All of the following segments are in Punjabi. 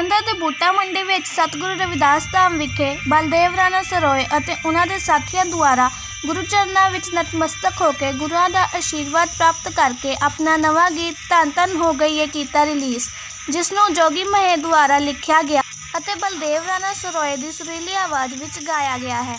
ਜਲੰਧਰ ਦੇ ਬੂਟਾ ਮੰਡੀ ਵਿੱਚ ਸਤਿਗੁਰੂ ਰਵਿਦਾਸ ਧਾਮ ਵਿਖੇ ਬਲਦੇਵ ਰਾਣਾ ਸਰੋਏ ਅਤੇ ਉਹਨਾਂ ਦੇ ਸਾਥੀਆਂ ਦੁਆਰਾ ਗੁਰੂ ਚਰਨਾਂ ਵਿੱਚ ਨਤਮਸਤਕ ਹੋ ਕੇ ਗੁਰੂਆਂ ਦਾ ਆਸ਼ੀਰਵਾਦ ਪ੍ਰਾਪਤ ਕਰਕੇ ਆਪਣਾ ਨਵਾਂ ਗੀਤ ਧੰਨ ਧੰਨ ਹੋ ਗਈ ਹੈ ਕੀਤਾ ਰਿਲੀਜ਼, ਜਿਸ ਨੂੰ ਜੋਗੀ ਮਹੇ ਦੁਆਰਾ ਲਿਖਿਆ ਗਿਆ ਅਤੇ ਬਲਦੇਵ ਰਾਣਾ ਸਰੋਏ ਦੀ ਸੁਰੀਲੀ ਆਵਾਜ਼ ਵਿੱਚ ਗਾਇਆ ਗਿਆ ਹੈ।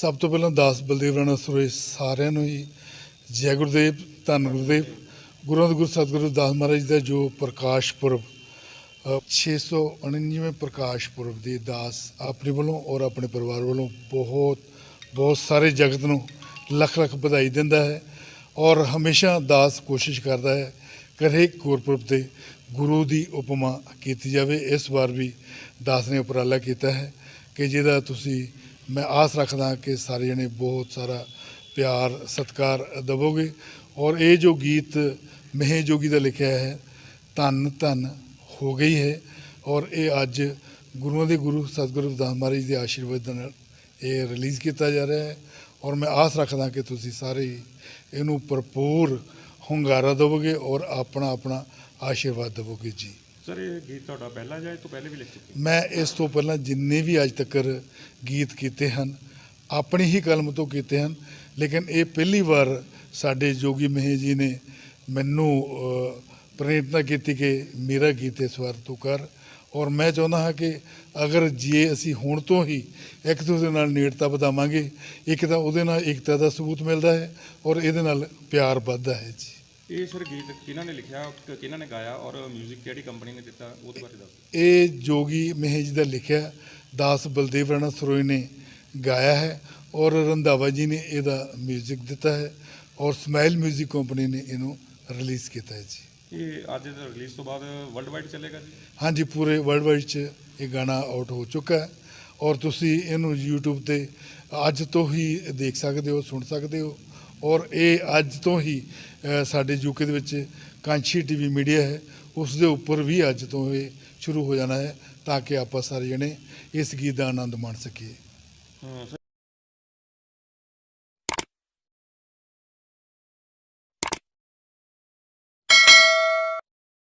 ਸਭ ਤੋਂ ਪਹਿਲਾਂ ਦਾਸ ਬਲਦੇਵ ਰਾਣਾ ਸੁਰੇਸ਼ ਸਾਰਿਆਂ ਨੂੰ ਹੀ ਜੈ ਗੁਰਦੇਵ ਧੰਨ ਗੁਰਦੇਵ ਗੁਰੂ ਗੁਰੂ ਸਤਿਗੁਰੂ ਦਾਸ ਮਹਾਰਾਜ ਦਾ ਜੋ ਪ੍ਰਕਾਸ਼ ਪੁਰਬ ਅ, 699ਵੇਂ ਪ੍ਰਕਾਸ਼ ਪੁਰਬ ਦੀ ਦਾਸ ਆਪਣੇ ਵੱਲੋਂ ਔਰ ਆਪਣੇ ਪਰਿਵਾਰ ਵੱਲੋਂ ਬਹੁਤ ਬਹੁਤ ਸਾਰੇ ਜਗਤ ਨੂੰ ਲੱਖ ਲੱਖ ਵਧਾਈ ਦਿੰਦਾ ਹੈ ਔਰ ਹਮੇਸ਼ਾ ਦਾਸ ਕੋਸ਼ਿਸ਼ ਕਰਦਾ ਹੈ ਕਿ ਹਰੇਕ ਗੁਰਪੁਰਬ ਤੇ ਗੁਰੂ ਦੀ ਉਪਮਾ ਕੀਤੀ ਜਾਵੇ। ਇਸ ਵਾਰ ਵੀ ਦਾਸ ਨੇ ਉਪਰਾਲਾ ਕੀਤਾ ਹੈ ਕਿ ਜਿਹਦਾ ਤੁਸੀਂ ਮੈਂ ਆਸ ਰੱਖਦਾ ਕਿ ਸਾਰੇ ਜਣੇ ਬਹੁਤ ਸਾਰਾ ਪਿਆਰ, ਸਤਿਕਾਰ ਦੇਵੋਗੇ। ਔਰ ਇਹ ਜੋ ਗੀਤ ਮਹੇ ਜੋਗੀ ਦਾ ਲਿਖਿਆ ਹੈ, ਧੰਨ ਧੰਨ ਹੋ ਗਈ ਹੈ। ਔਰ ਇਹ ਅੱਜ ਗੁਰੂਆਂ ਦੇ ਗੁਰੂ ਸਤਿਗੁਰੂ ਰਵਿਦਾਸ ਮਹਾਰਾਜ ਦੇ ਆਸ਼ੀਰਵਾਦ ਦੇ ਨਾਲ ਇਹ ਰਿਲੀਜ਼ ਕੀਤਾ ਜਾ ਰਿਹਾ ਹੈ। ਔਰ ਮੈਂ ਆਸ ਰੱਖਦਾ ਕਿ ਤੁਸੀਂ ਸਾਰੇ ਇਹਨੂੰ ਭਰਪੂਰ ਹੁੰਗਾਰਾ ਦੇਵੋਗੇ ਔਰ ਆਪਣਾ ਆਪਣਾ ਆਸ਼ੀਰਵਾਦ ਦੇਵੋਗੇ ਜੀ। ਸਰ ਇਹ ਗੀਤ ਤੁਹਾਡਾ ਪਹਿਲਾ ਜਾਂ ਇਹ ਤੋਂ ਪਹਿਲੇ ਵੀ ਲਿਖ ਚੁੱਕੇ? ਮੈਂ ਇਸ ਤੋਂ ਪਹਿਲਾਂ ਜਿੰਨੇ ਵੀ ਅੱਜ ਤੱਕ ਗੀਤ ਕੀਤੇ ਹਨ ਆਪਣੀ ਹੀ ਕਲਮ ਤੋਂ ਕੀਤੇ ਹਨ ਲੇਕਿਨ ਇਹ ਪਹਿਲੀ ਵਾਰ ਸਾਡੇ ਜੋਗੀ ਮਹੇ ਜੀ ਨੇ ਮੈਨੂੰ ਅ, ਪ੍ਰੇਰਨਾ ਕੀਤੀ ਕਿ ਮੇਰਾ ਗੀਤ ਇਸ ਵਾਰ ਤੂੰ ਕਰ। ਔਰ ਮੈਂ ਚਾਹੁੰਦਾ ਹਾਂ ਕਿ ਅਗਰ ਜੇ ਅਸੀਂ ਹੁਣ ਤੋਂ ਹੀ ਇੱਕ ਦੂਸਰੇ ਨਾਲ ਨੇੜਤਾ ਵਧਾਵਾਂਗੇ ਇੱਕ ਤਾਂ ਉਹਦੇ ਨਾਲ ਇਕਤਾ ਦਾ ਸਬੂਤ ਮਿਲਦਾ ਹੈ ਔਰ ਇਹਦੇ ਨਾਲ ਪਿਆਰ ਵੱਧਦਾ ਹੈ ਜੀ। ਇਹ ਸਰ ਗੀਤ ਕਿਹਨਾਂ ਨੇ ਲਿਖਿਆ ਕ- ਕਿਹਨਾਂ ਨੇ ਗਾਇਆ ਔਰ 뮤직 ਕਿਹੜੀ ਕੰਪਨੀ ਨੇ ਦਿੱਤਾ ਉਹਦੇ ਬਾਰੇ ਦੱਸੋ ਇਹ ਜੋਗੀ ਮਹੇਜ ਦਾ ਲਿਖਿਆ ਦਾਸ ਬਲਦੇਵ ਰਾਣਾ ਸਰੋਈ ਨੇ ਗਾਇਆ ਹੈ ਔਰ ਰੰਧਾਵਾ ਜੀ ਨੇ ਇਹਦਾ 뮤직 ਦਿੱਤਾ ਹੈ ਔਰ ਸਮਾਈਲ 뮤직 ਕੰਪਨੀ ਨੇ ਇਹਨੂੰ ਰਿਲੀਜ਼ ਕੀਤਾ ਹੈ ਜੀ ਇਹ ਅੱਜ ਦਾ ਰਿਲੀਜ਼ ਤੋਂ ਬਾਅਦ ਵਰਲਡ ਵਾਈਡ ਚੱਲੇਗਾ ਜੀ ਹਾਂਜੀ ਪੂਰੇ ਵਰਲਡ ਵਾਈਡ 'ਚ ਇਹ ਗਾਣਾ ਆਊਟ ਹੋ ਚੁੱਕਾ ਹੈ ਔਰ ਤੁਸੀਂ ਇਹਨੂੰ YouTube ਤੇ ਅੱਜ ਤੋਂ ਹੀ ਦੇਖ ਸਕਦੇ ਹੋ, ਸੁਣ ਸਕਦੇ ਹੋ। ਔਰ ਇਹ ਅੱਜ ਤੋਂ ਹੀ ਸਾਡੇ ਯੂਕੇ ਦੇ ਵਿੱਚ ਕਾਂਚੀ ਟੀਵੀ ਮੀਡੀਆ ਹੈ। ਉਸ ਦੇ ਉੱਪਰ ਵੀ ਅੱਜ ਤੋਂ ਇਹ ਸ਼ੁਰੂ ਹੋ ਜਾਣਾ ਹੈ, ਤਾਂ ਕਿ ਆਪਾਂ ਸਾਰੇ ਜਣੇ ਇਸ ਗੀਤ ਦਾ ਆਨੰਦ ਮਾਣ ਸਕੀਏ।